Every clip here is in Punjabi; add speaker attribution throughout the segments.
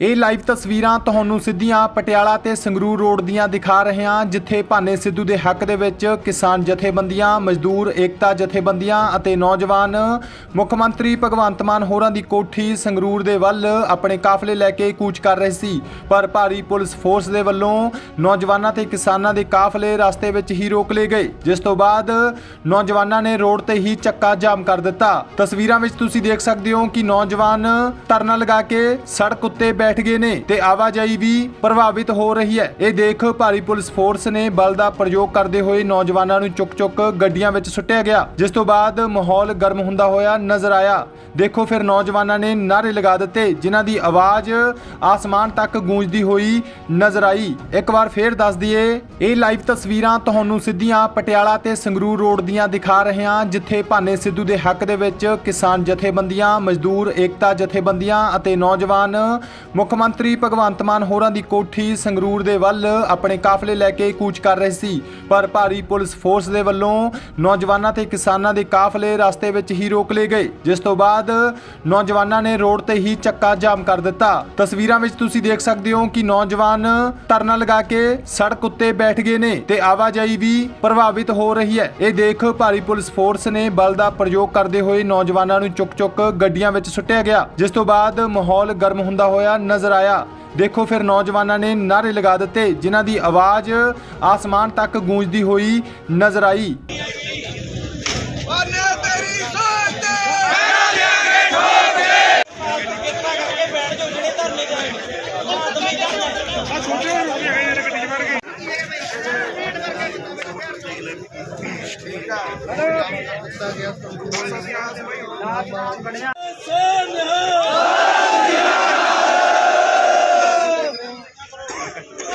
Speaker 1: ਇਹ ਲਾਈਵ ਤਸਵੀਰਾਂ ਤੁਹਾਨੂੰ ਸਿੱਧੀਆਂ ਪਟਿਆਲਾ ਤੇ ਸੰਗਰੂਰ ਰੋਡ ਦੀਆਂ ਦਿਖਾ ਰਹੇ ਹਾਂ, ਜਿੱਥੇ ਭਾਨੇ ਸਿੱਧੂ ਦੇ ਹੱਕ ਦੇ ਵਿੱਚ ਕਿਸਾਨ ਜਥੇਬੰਦੀਆਂ, ਮਜ਼ਦੂਰ ਏਕਤਾ ਜਥੇਬੰਦੀਆਂ ਅਤੇ ਨੌਜਵਾਨ ਮੁੱਖ ਮੰਤਰੀ ਭਗਵੰਤ ਮਾਨ ਹੋਰਾਂ ਦੀ ਕੋਠੀ ਸੰਗਰੂਰ ਦੇ ਵੱਲ ਆਪਣੇ ਕਾਫਲੇ ਲੈ ਕੇ ਕੂਚ ਕਰ ਰਹੇ ਸੀ। ਪਰ ਭਾਰੀ ਪੁਲਿਸ ਫੋਰਸ ਦੇ ਵੱਲੋਂ ਨੌਜਵਾਨਾਂ ਤੇ ਕਿਸਾਨਾਂ ਦੇ ਕਾਫਲੇ ਰਸਤੇ ਵਿੱਚ ਹੀ ਰੋਕ ਲਏ ਗਏ। ਜਿਸ ਤੋਂ ਬਾਅਦ ਨੌਜਵਾਨਾਂ ਨੇ ਰੋਡ ਤੇ ਹੀ ਚੱਕਾ ਜਾਮ ਕਰ ਦਿੱਤਾ। ਤਸਵੀਰਾਂ ਵਿੱਚ ਤੁਸੀਂ ਦੇਖ ਸਕਦੇ ਹੋ ਕਿ ਨੌਜਵਾਨ ਧਰਨਾ ਲਗਾ ਕੇ ਸੜਕ ਉੱਤੇ ਬੈਠ ਗਏ ਨੇ ਤੇ ਆਵਾਜਾਈ ਵੀ ਪ੍ਰਭਾਵਿਤ ਹੋ ਰਹੀ ਹੈ। ਇਹ ਦੇਖ ਭਾਰੀ ਪੁਲਿਸ ਫੋਰਸ ਨੇ ਬਲ ਦਾ ਪ੍ਰਯੋਗ ਕਰਦੇ ਹੋਏ ਨੌਜਵਾਨਾਂ ਨੂੰ ਚੁੱਕ-ਚੁੱਕ ਗੱਡੀਆਂ ਵਿੱਚ ਸੁੱਟਿਆ ਗਿਆ। ਜਿਸ ਤੋਂ ਬਾਅਦ ਮਾਹੌਲ ਗਰਮ ਹੁੰਦਾ ਹੋਇਆ ਨਜ਼ਰ ਆਇਆ। ਦੇਖੋ ਫਿਰ ਨੌਜਵਾਨਾਂ ਨੇ ਨਾਰੇ ਲਗਾ ਦਿੱਤੇ, ਜਿਨ੍ਹਾਂ ਦੀ ਆਵਾਜ਼ ਆਸਮਾਨ ਤੱਕ ਗੂੰਜਦੀ ਹੋਈ ਨਜ਼ਰ ਆਈ। ਇੱਕ ਵਾਰ ਫੇਰ ਦੱਸ ਦਈਏ, ਇਹ ਲਾਈਵ ਤਸਵੀਰਾਂ ਤੁਹਾਨੂੰ ਸਿੱਧੀਆਂ ਪਟਿਆਲਾ ਤੇ ਸੰਗਰੂਰ ਰੋਡ ਦੀਆਂ ਦਿਖਾ ਰਹੇ ਹਾਂ, ਜਿੱਥੇ ਭਾਨੇ ਸਿੱਧੂ ਦੇ ਹੱਕ ਦੇ ਵਿੱਚ ਕਿਸਾਨ ਜਥੇਬੰਦੀਆਂ, ਮਜ਼ਦੂਰ ਏਕਤਾ ਜਥੇਬੰਦੀਆਂ ਅਤੇ ਨੌਜਵਾਨ ਮੁੱਖ ਮੰਤਰੀ ਭਗਵੰਤ ਮਾਨ ਹੋਰਾਂ ਦੀ ਕੋਠੀ ਸੰਗਰੂਰ ਦੇ ਵੱਲ ਆਪਣੇ ਕਾਫਲੇ ਲੈ ਕੇ ਕੂਚ ਕਰ ਰਹੇ ਸੀ। ਪਰ ਭਾਰੀ ਪੁਲਿਸ ਫੋਰਸ ਦੇ ਵੱਲੋਂ ਨੌਜਵਾਨਾਂ ਤੇ ਕਿਸਾਨਾਂ ਦੇ ਕਾਫਲੇ ਰਸਤੇ ਵਿੱਚ ਹੀ ਰੋਕ ਲਏ ਗਏ। ਜਿਸ ਤੋਂ ਬਾਅਦ ਨੌਜਵਾਨਾਂ ਨੇ ਰੋਡ ਤੇ ਹੀ ਚੱਕਾ ਜਾਮ ਕਰ ਦਿੱਤਾ। ਤਸਵੀਰਾਂ ਵਿੱਚ ਤੁਸੀਂ ਦੇਖ ਸਕਦੇ ਹੋ ਕਿ ਨੌਜਵਾਨ ਧਰਨਾ ਲਗਾ ਕੇ ਸੜਕ ਉੱਤੇ ਬੈਠ ਗਏ ਨੇ ਤੇ ਆਵਾਜਾਈ ਵੀ ਪ੍ਰਭਾਵਿਤ ਹੋ ਰਹੀ ਹੈ। ਇਹ ਦੇਖ ਭਾਰੀ ਪੁਲਿਸ ਫੋਰਸ ਨੇ ਬਲ ਦਾ ਪ੍ਰਯੋਗ ਕਰਦੇ ਹੋਏ ਨੌਜਵਾਨਾਂ ਨੂੰ ਚੁੱਕ-ਚੁੱਕ ਗੱਡੀਆਂ ਵਿੱਚ ਸੁੱਟਿਆ ਗਿਆ। ਜਿਸ ਤੋਂ ਬਾਅਦ ਮਾਹੌਲ ਗਰਮ ਹੁੰਦਾ ਹੋਇਆ ਨਜ਼ਰ ਆਇਆ। ਦੇਖੋ ਫਿਰ ਨੌਜਵਾਨਾਂ ਨੇ ਨਾਰੇ ਲਗਾ ਦਿੱਤੇ ਜਿਨ੍ਹਾਂ ਦੀ ਆਵਾਜ਼ ਆਸਮਾਨ ਤੱਕ ਗੂੰਜਦੀ ਹੋਈ ਨਜ਼ਰ ਆਈ।
Speaker 2: ਉਹਨੇ ਤੇਰੀ ਸਾਥ ਤੇ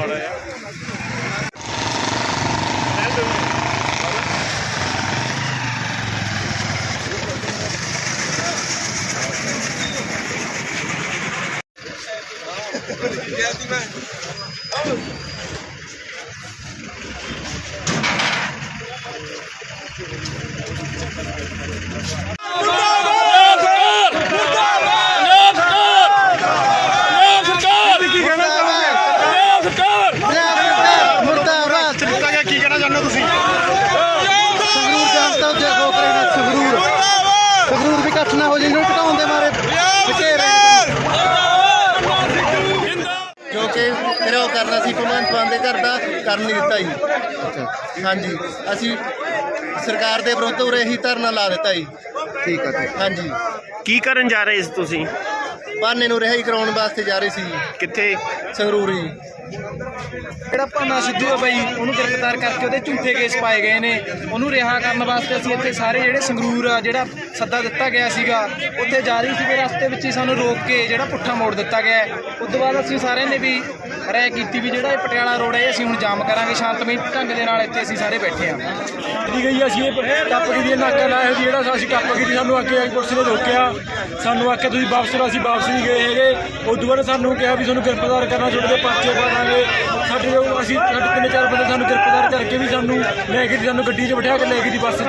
Speaker 3: പറയാം Thank you.
Speaker 2: ਕਿ
Speaker 3: ਘਿਰਾਓ ਕਰਨਾ ਸੀ ਭਗਵੰਤ ਮਾਨ ਦੇ ਘਰ ਦਾ ਕਰ ਨਹੀਂ ਦਿੱਤਾ ਜੀ। ਹਾਂਜੀ ਅਸੀਂ ਸਰਕਾਰ ਦੇ ਵਿਰੁੱਧ ਉਰੇ ਹੀ ਧਰਨਾ ਲਾ ਦਿੱਤਾ ਜੀ। ਠੀਕ ਹੈ ਹਾਂਜੀ।
Speaker 4: ਕੀ ਕਰਨ ਜਾ ਰਹੇ ਸੀ ਤੁਸੀਂ?
Speaker 3: ਬਾਨੇ ਨੂੰ ਰਿਹਾਈ ਕਰਾਉਣ ਵਾਸਤੇ ਜਾ ਰਹੇ ਸੀ ਜੀ,
Speaker 4: ਕਿੱਥੇ?
Speaker 3: ਸੰਗਰੂਰ। ਜੀ
Speaker 5: ਜਿਹੜਾ ਭਾਨਾ ਸਿੱਧੂ ਹੈ ਬਾਈ? ਉਹਨੂੰ ਗ੍ਰਿਫਤਾਰ ਕਰਕੇ ਉਹਦੇ ਝੂਠੇ ਕੇਸ ਪਾਏ ਗਏ ਨੇ। ਉਹਨੂੰ ਰਿਹਾ ਕਰਨ ਵਾਸਤੇ ਅਸੀਂ ਇੱਥੇ ਸਾਰੇ ਜਿਹੜੇ ਸੰਗਰੂਰ ਆ ਜਿਹੜਾ ਸੱਦਾ ਦਿੱਤਾ ਗਿਆ ਸੀਗਾ ਉੱਥੇ ਜਾ ਰਹੀ ਸੀਗੇ ਰਸਤੇ ਵਿੱਚ ਹੀ ਸਾਨੂੰ ਰੋਕ ਕੇ ਜਿਹੜਾ ਪੁੱਠਾ ਮੋੜ ਦਿੱਤਾ ਗਿਆ। ਉਸ ਤੋਂ ਬਾਅਦ ਅਸੀਂ ਸਾਰਿਆਂ ਨੇ ਵੀ ਰਹਿ ਕੀਤੀ ਵੀ ਜਿਹੜਾ ਇਹ ਪਟਿਆਲਾ ਰੋਡ ਹੈ, ਇਹ ਅਸੀਂ ਹੁਣ ਜਾਮ ਕਰਾਂਗੇ ਸ਼ਾਂਤਮਈ ਢੰਗ ਦੇ ਨਾਲ ਇੱਥੇ ਅਸੀਂ ਸਾਰੇ ਬੈਠੇ ਹਾਂ।
Speaker 6: ਦੀ ਗਈ ਅਸੀਂ ਇਹ ਟੱਪ ਗਈ ਦੀ ਨਾਕਾ ਲਾਇਆ ਸੀ, ਜਿਹੜਾ ਅਸੀਂ ਟੱਪ ਗਈ ਦੀ ਸਾਨੂੰ ਅੱਗੇ ਪੁਲਿਸ ਨੇ ਰੋਕਿਆ। ਸਾਨੂੰ ਆਖਿਆ, ਤੁਸੀਂ ਵਾਪਸ ਕਰੋ, ਅਸੀਂ ਵਾਪਸ ਨਹੀਂ ਗਏ ਹੈਗੇ। ਉਦੋਂ ਬਾਅਦ ਸਾਨੂੰ ਕਿਹਾ ਵੀ ਤੁਹਾਨੂੰ ਗ੍ਰਿਫਤਾਰ ਕਰਨਾ, ਤੁਹਾਡੇ ਦੇ ਪਰਚੇ ਪਾ ਸਾਡੇ ਅਸੀਂ ਸਾਡੇ ਤਿੰਨ ਚਾਰ ਬੰਦੇ ਸਾਨੂੰ ਗ੍ਰਿਫਤਾਰ ਕਰਕੇ ਵੀ ਸਾਨੂੰ ਲੈ ਕੇ ਸਾਨੂੰ ਗੱਡੀ 'ਚ ਬਿਠਾ ਕੇ ਲੈ ਗਈ ਦੀ ਬੱਸ 'ਚ।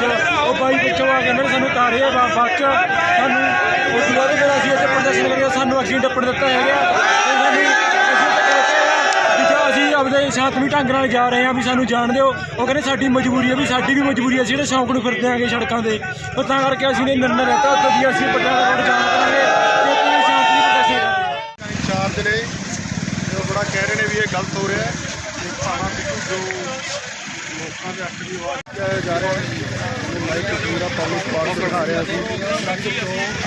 Speaker 6: ਉਹ ਬਾਈ ਪਿੱਛੋਂ ਆ ਕੇ ਇਹਨਾਂ ਨੇ ਸਾਨੂੰ ਉਤਾਰਿਆ ਬਾ- ਬਾਅਦ 'ਚ ਸਾਨੂੰ ਉਸ ਤੋਂ ਬਾਅਦ ਜਿਹੜਾ ਅਸੀਂ ਇੱਥੇ ਪ੍ਰਦਰਸ਼ਨ ਕਰਿਆ, ਸਾਨੂੰ ਅੱਗੇ ਡੱਪਣ ਦਿੱਤਾ ਹੈਗਾ। ਜਾਂ ਅਸੀਂ ਆਪਦੇ ਸ਼ਾਂਤਮਈ ਢੰਗ ਨਾਲ ਜਾ ਰਹੇ ਹਾਂ ਵੀ ਸਾਨੂੰ ਜਾਣ ਦਿਓ। ਉਹ ਕਹਿੰਦੇ ਸਾਡੀ ਮਜਬੂਰੀ ਹੈ ਵੀ ਸਾਡੀ ਵੀ ਮਜਬੂਰੀ ਹੈ ਅਸੀਂ ਜਿਹੜੇ ਸ਼ੌਂਕ ਨੂੰ ਫਿਰਦੇ ਆਂਗੇ ਸੜਕਾਂ ਤੇ। ਉਹ ਤਾਂ ਕਰਕੇ ਅਸੀਂ ਨੇ ਨਿਰਣਾ ਲੈਤਾ ਉੱਤੋਂ ਵੀ ਅਸੀਂ ਪਟਿਆਲਾ ਰੋਡ ਜਾਮ ਕਰਾਂਗੇ ਤੇ ਪੂਰੀ ਸ਼ਾਂਤੀ ਪ੍ਰਦਰਸ਼ਨ ਕਰਾਂਗੇ।
Speaker 2: ਇੰਚਾਰਜ ਨੇ ਜੋ ਬੜਾ ਕਹਿ ਰਹੇ ਨੇ ਵੀ ਇਹ ਗਲਤ ਹੋ ਰਿਹਾ ਹੈ। ਭਾਣਾ ਸਿੱਧੂ ਜੋ ਲੋਕਾਂ ਦੇ ਹੱਕ ਦੀ ਆਵਾਜ਼ ਜਾ ਰਿਹਾ ਹੈ। ਲਾਈਵ ਤਸਵੀਰਾਂ ਪਬਲਿਕ ਦਿਖਾ ਰਿਹਾ ਸੀ।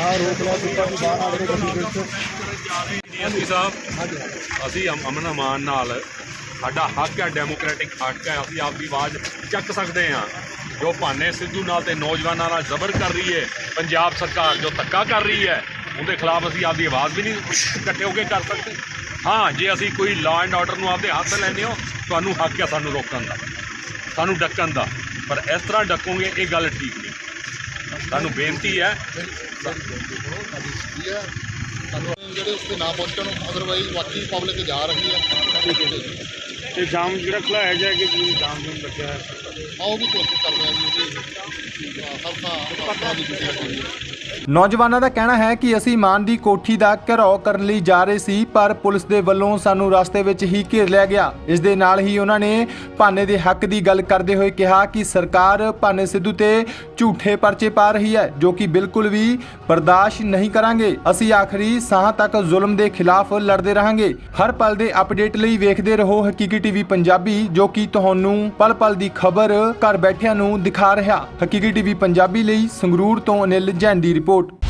Speaker 2: ਆ ਰੋਕ ਲਾ ਦਿੱਤਾ ਕਿ ਬਾਹਰ ਆ ਕੇ ਗੱਡੀ ਵਿੱਚ
Speaker 7: ਡੀਐਸਪੀ ਸਾਹਿਬ ਅਸੀਂ ਅਮ- ਅਮਨ ਅਮਾਨ ਨਾਲ ਸਾਡਾ ਹੱਕ ਹੈ, ਡੈਮੋਕ੍ਰੈਟਿਕ ਹੱਕ ਹੈ, ਅਸੀਂ ਆਪਦੀ ਆਵਾਜ਼ ਚੱਕ ਸਕਦੇ ਹਾਂ। ਜੋ ਭਾਨੇ ਸਿੱਧੂ ਨਾਲ ਤੇ ਨੌਜਵਾਨਾਂ ਨਾਲ ਜ਼ਬਰ ਕਰ ਰਹੀ ਹੈ, ਪੰਜਾਬ ਸਰਕਾਰ ਜੋ ਧੱਕਾ ਕਰ ਰਹੀ ਹੈ, ਉਹਦੇ ਖਿਲਾਫ ਅਸੀਂ ਆਪਦੀ ਆਵਾਜ਼ ਵੀ ਨਹੀਂ ਇਕੱਠੇ ਹੋ ਕੇ ਕਰ ਸਕਦੇ। ਹਾਂ, ਜੇ ਅਸੀਂ ਕੋਈ ਲਾਅ ਐਂਡ ਆਰਡਰ ਨੂੰ ਆਪਦੇ ਹੱਥ ਲੈਂਦੇ ਹੋ, ਤੁਹਾਨੂੰ ਹੱਕ ਹੈ ਸਾਨੂੰ ਰੋਕਣ ਦਾ, ਸਾਨੂੰ ਡੱਕਣ ਦਾ। ਪਰ ਇਸ ਤਰ੍ਹਾਂ ਡੱਕੋਗੇ, ਇਹ ਗੱਲ ਠੀਕ ਨਹੀਂ। ਸਾਨੂੰ ਬੇਨਤੀ ਹੈ
Speaker 2: ਜਿਹੜੇ ਉਸ ਤੇ ਨਾ ਪਹੁੰਚਣ ਅਦਰਵਾਈਜ਼ ਬਾਕੀ ਪਬਲਿਕ ਜਾ ਰਹੀ ਹੈ।
Speaker 6: ਤੇ ਜਾਮ ਜਿਹੜਾ ਖਲਾਇਆ ਜਾਏ ਕਿ ਜੀ ਜਾਮ ਜੂਮ ਲੱਗਿਆ ਹੈ।
Speaker 2: ਆਓ ਵੀ ਕੋਸ਼ਿਸ਼ ਕਰਦੇ ਹਾਂ ਜੀ ਉਹਦੀ। ਸਭ ਦਾ ਪਤਾ ਦੀ
Speaker 1: ਨੌਜਵਾਨਾਂ ਦਾ ਕਹਿਣਾ ਹੈ ਕਿ ਅਸੀਂ ਮਾਨ ਦੀ ਕੋਠੀ ਦਾ ਘਿਰਾਓ ਕਰਨ ਲਈ ਜਾ ਰਹੇ ਸੀ, ਪਰ ਪੁਲਿਸ ਦੇ ਵੱਲੋਂ ਸਾਨੂੰ ਰਸਤੇ ਵਿੱਚ ਹੀ ਘੇਰ ਲਿਆ ਗਿਆ। ਇਸ ਦੇ ਨਾਲ ਹੀ ਉਹਨਾਂ ਨੇ ਭਾਨੇ ਦੇ ਹੱਕ ਦੀ ਗੱਲ ਕਰਦੇ ਹੋਏ ਕਿਹਾ ਕਿ ਸਰਕਾਰ ਭਾਨੇ ਸਿੱਧੂ ਤੇ ਝੂਠੇ ਪਰਚੇ ਪਾ ਰਹੀ ਹੈ, ਜੋ ਕਿ ਬਿਲਕੁਲ ਵੀ ਬਰਦਾਸ਼ਤ ਨਹੀਂ ਕਰਾਂਗੇ। ਅਸੀਂ ਆਖਰੀ ਸਾਹ ਤੱਕ ਜ਼ੁਲਮ ਦੇ ਖਿਲਾਫ ਲੜਦੇ ਰਹਾਂਗੇ। ਹਰ ਪਲ ਦੇ ਅਪਡੇਟ ਲਈ ਵੇਖਦੇ ਰਹੋ ਹਕੀਕੀ ਟੀਵੀ ਪੰਜਾਬੀ, ਜੋ ਕਿ ਤੁਹਾਨੂੰ ਪਲ ਪਲ ਦੀ ਖਬਰ ਘਰ ਬੈਠਿਆਂ ਨੂੰ ਦਿਖਾ ਰਿਹਾ। ਹਕੀਕੀ ਟੀਵੀ ਪੰਜਾਬੀ ਲਈ ਸੰਗਰੂਰ ਤੋਂ ਅਨਿਲ ਜੈਨ ਦੀ ਰਿਪੋਰਟ